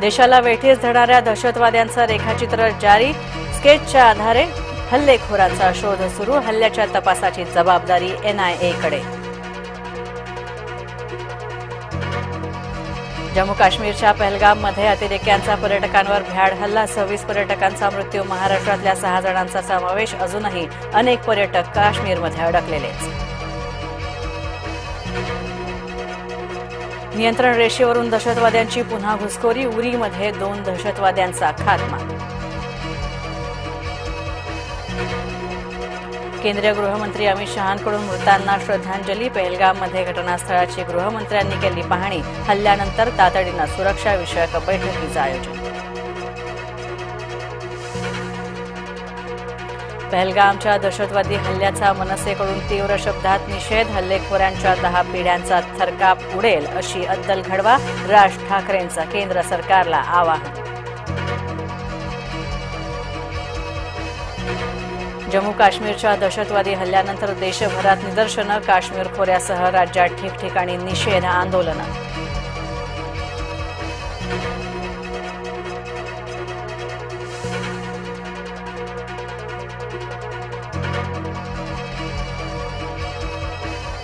देशाला वेठीस धरणाऱ्या दहशतवाद्यांचं रेखाचित्र जारी. स्केचच्या आधारे हल्लेखोरांचा शोध सुरू. हल्ल्याच्या तपासाची जबाबदारी एनआयएकडे जम्मू काश्मीरच्या पहलगाममध्ये अतिरेक्यांचा पर्यटकांवर भ्याड हल्ला. सव्वीस पर्यटकांचा मृत्यू. महाराष्ट्रातल्या सहा जणांचा समावेश अजूनही अनेक पर्यटक काश्मीरमध्ये अडकलेलेच नियंत्रण रेषेवरून दहशतवाद्यांची पुन्हा घुसखोरी उरीमध्ये दोन दहशतवाद्यांचा खात्मा. केंद्रीय गृहमंत्री अमित शहांकडून मृतांना श्रद्धांजली पेहलगाममध्ये घटनास्थळाची गृहमंत्र्यांनी केली पाहणी हल्ल्यानंतर तातडीनं सुरक्षाविषयक बैठकीचं आयोजन. पहलगामच्या दहशतवादी हल्ल्याचा मनसेकडून तीव्र शब्दात निषेध हल्लेखोरांच्या दहा पिढ्यांचा थरकाप उडेल अशी अद्दल घडवा राज ठाकरेंचं केंद्र सरकारला आवाहन. जम्मू काश्मीरच्या दहशतवादी हल्ल्यानंतर देशभरात निदर्शनं काश्मीर खोऱ्यासह राज्यात ठिकठिकाणी निषेध आंदोलनं.